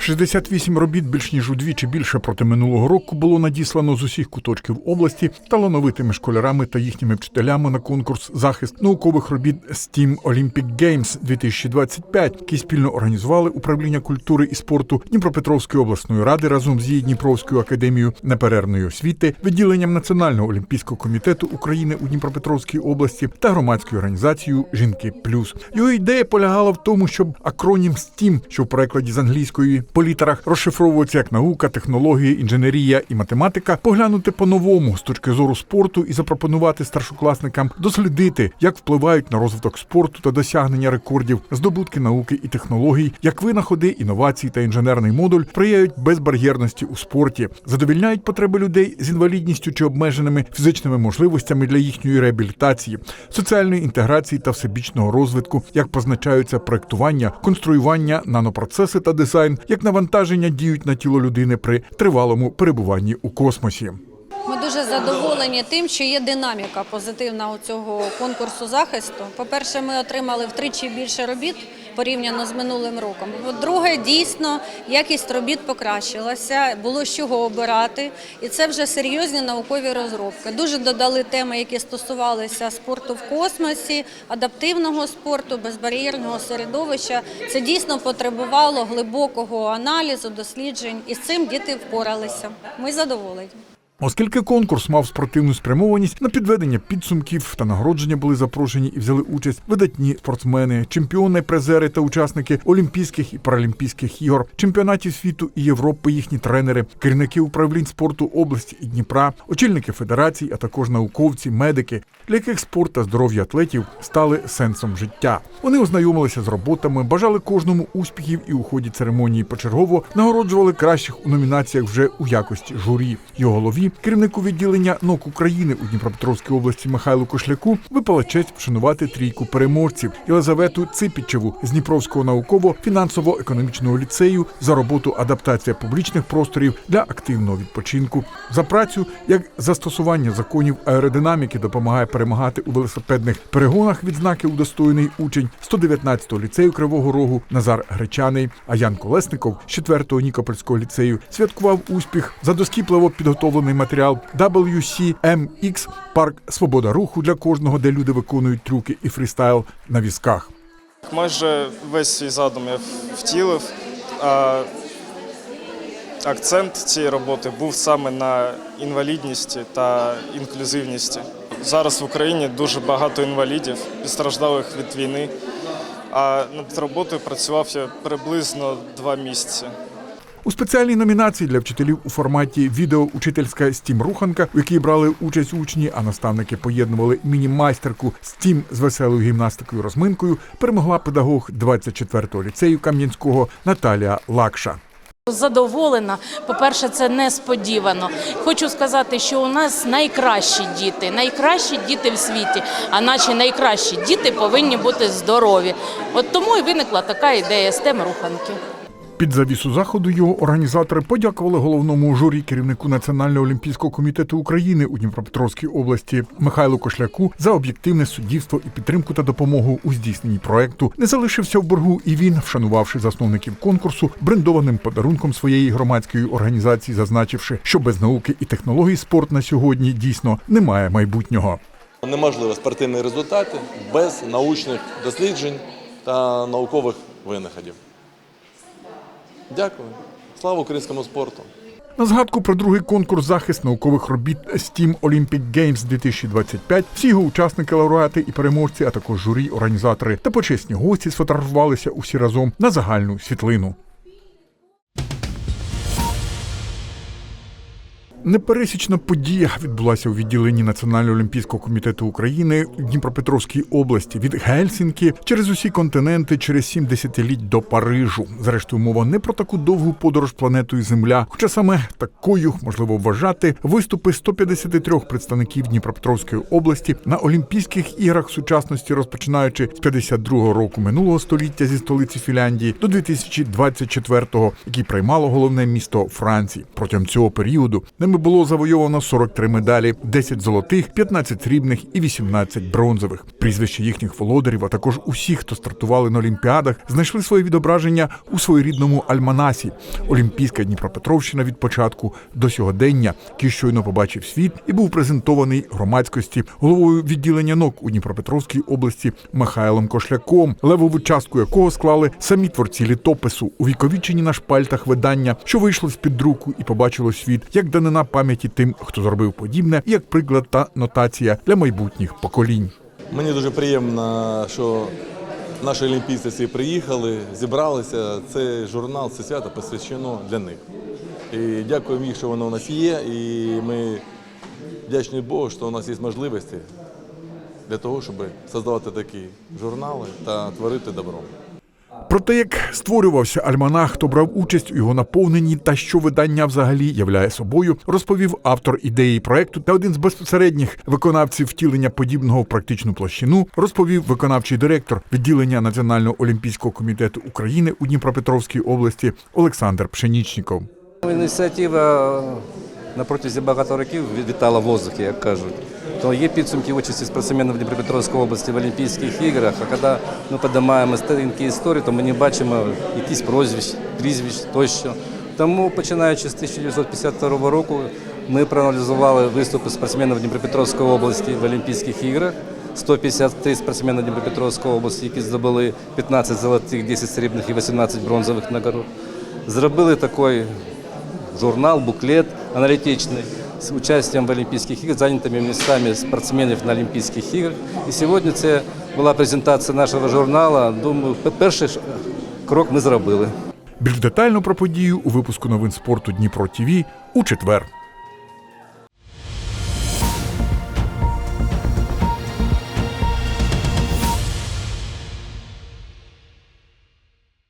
68 робіт більш ніж удвічі більше проти минулого року було надіслано з усіх куточків області талановитими школярами та їхніми вчителями на конкурс захист наукових робіт STEAM Olympic Games 2025, який спільно організували управління культури і спорту Дніпропетровської обласної ради разом з її Дніпровською академією неперервної освіти, відділенням Національного олімпійського комітету України у Дніпропетровській області та громадською організацією Жінки Плюс. Його ідея полягала в тому, щоб акронім STEAM, що в перекладі з англійської по літерах розшифровується як наука, технології, інженерія і математика, поглянути по-новому з точки зору спорту і запропонувати старшокласникам дослідити, як впливають на розвиток спорту та досягнення рекордів, здобутки науки і технологій, як винаходи, інновації та інженерний модуль сприяють безбар'єрності у спорті, задовільняють потреби людей з інвалідністю чи обмеженими фізичними можливостями для їхньої реабілітації, соціальної інтеграції та всебічного розвитку, як позначаються проектування, конструювання, нанопроцеси та дизайн, як навантаження діють на тіло людини при тривалому перебуванні у космосі. Ми дуже задоволені тим, що є динаміка позитивна у цього конкурсу захисту. По-перше, ми отримали втричі більше робіт порівняно з минулим роком. По-друге, дійсно якість робіт покращилася, було з чого обирати, і це вже серйозні наукові розробки. Дуже додали теми, які стосувалися спорту в космосі, адаптивного спорту, безбар'єрного середовища. Це дійсно потребувало глибокого аналізу, досліджень, і з цим діти впоралися. Ми задоволені. Оскільки конкурс мав спортивну спрямованість на підведення підсумків та нагородження були запрошені і взяли участь видатні спортсмени, чемпіони, призери та учасники Олімпійських і Паралімпійських ігор, чемпіонатів світу і Європи, їхні тренери, керівники управлінь спорту області і Дніпра, очільники федерацій, а також науковці, медики, для яких спорт та здоров'я атлетів стали сенсом життя. Вони ознайомилися з роботами, бажали кожному успіхів і у ході церемонії почергово нагороджували кращих у номінаціях вже у якості журі. Його голові, керівнику відділення НОК України у Дніпропетровській області Михайлу Кошляку, випала честь вшанувати трійку переможців Єлизавету Ципічеву з Дніпровського науково-фінансово-економічного ліцею за роботу адаптація публічних просторів для активного відпочинку, за працю як застосування законів аеродинаміки допомагає перемагати у велосипедних перегонах відзнаки удостоєний учень 119-го ліцею Кривого Рогу Назар Гречаний. А Ян Колесников з 4-го Нікопольського ліцею святкував успіх за доскіпливо підготовлений матеріал WCMX парк Свобода руху для кожного, де люди виконують трюки і фрістайл на візках. Майже весь свій задум я втілив. А акцент цієї роботи був саме на інвалідності та інклюзивності. Зараз в Україні дуже багато інвалідів, постраждалих від війни. А над роботою працював я приблизно два місяці. У спеціальній номінації для вчителів у форматі відео учительська стім руханка, у якій брали участь учні, а наставники поєднували міні-майстерку стім з веселою гімнастикою розминкою, перемогла педагог 24-го ліцею Кам'янського Наталія Лакша. Задоволена. По-перше, це несподівано. Хочу сказати, що у нас найкращі діти, найкращі діти в світі, а наші найкращі діти повинні бути здорові. От тому і виникла така ідея STEM руханки. Під завісу заходу його організатори подякували головному журі керівнику Національного олімпійського комітету України у Дніпропетровській області Михайлу Кошляку за об'єктивне суддівство і підтримку та допомогу у здійсненні проекту. Не залишився в боргу і він, вшанувавши засновників конкурсу, брендованим подарунком своєї громадської організації, зазначивши, що без науки і технологій спорт на сьогодні дійсно немає майбутнього. Неможливо спортивні результати без научних досліджень та наукових винаходів. Дякую. Слава українському спорту! На згадку про другий конкурс захист наукових робіт STEAM Olympic Games 2025 всі його учасники, лауреати і переможці, а також журі, організатори та почесні гості сфотографувалися усі разом на загальну світлину. Непересічна подія відбулася у відділенні Національного олімпійського комітету України у Дніпропетровській області від Гельсінки через усі континенти, через сім десятиліть до Парижу. Зрештою, мова не про таку довгу подорож планетою Земля, хоча саме такою можливо вважати виступи 153 представників Дніпропетровської області на Олімпійських іграх сучасності, розпочинаючи з 52-го року минулого століття зі столиці Фінляндії до 2024-го, який приймало головне місто Франції. Протягом цього періоду не Ними було завойовано 43 медалі, 10 золотих, 15 срібних і 18 бронзових. Прізвища їхніх володарів, а також усіх, хто стартували на Олімпіадах, знайшли своє відображення у своєрідному альманасі. Олімпійська Дніпропетровщина від початку до сьогодення, який щойно побачив світ і був презентований громадськості головою відділення НОК у Дніпропетровській області Михайлом Кошляком, левову частку якого склали самі творці літопису, увіковічені на шпальтах видання, що вийшло з під друку і побачило світ як данина пам'яті тим, хто зробив подібне, як приклад та нотація для майбутніх поколінь. Мені дуже приємно, що наші олімпійці всі приїхали, зібралися. Цей журнал, це свято посвящено для них. І дякуємо їх, що воно у нас є. І ми вдячні Богу, що у нас є можливості для того, щоб створювати такі журнали та творити добро. Про те, як створювався альманах, хто брав участь у його наповненні та що видання взагалі являє собою, розповів автор ідеї проекту та один з безпосередніх виконавців втілення подібного в практичну площину, розповів виконавчий директор відділення Національного олімпійського комітету України у Дніпропетровській області Олександр Пшенічніков. Ініціатива на протязі багато років вітала в як кажуть. То є підсумки участі спортсменів Дніпропетровської області в Олімпійських іграх. А коли ми підіймаємо сторінки історії, то ми не бачимо якісь прозвищ, прізвищ тощо. Тому, починаючи з 1952 року, ми проаналізували виступи спортсменів Дніпропетровської області в Олімпійських іграх. 153 спортсмени Дніпропетровської області, які здобули 15 золотих, 10 срібних і 18 бронзових нагород. Зробили такий журнал, буклет аналитичный с участием в Олимпийских играх, занятыми местами спортсменов на Олимпийских играх. И сегодня це була презентація нашого журнала. Думаю, пе- перший крок ми зробили. Більш детально про подію у випуску новин спорту Дніпро ТІВІ у четвер.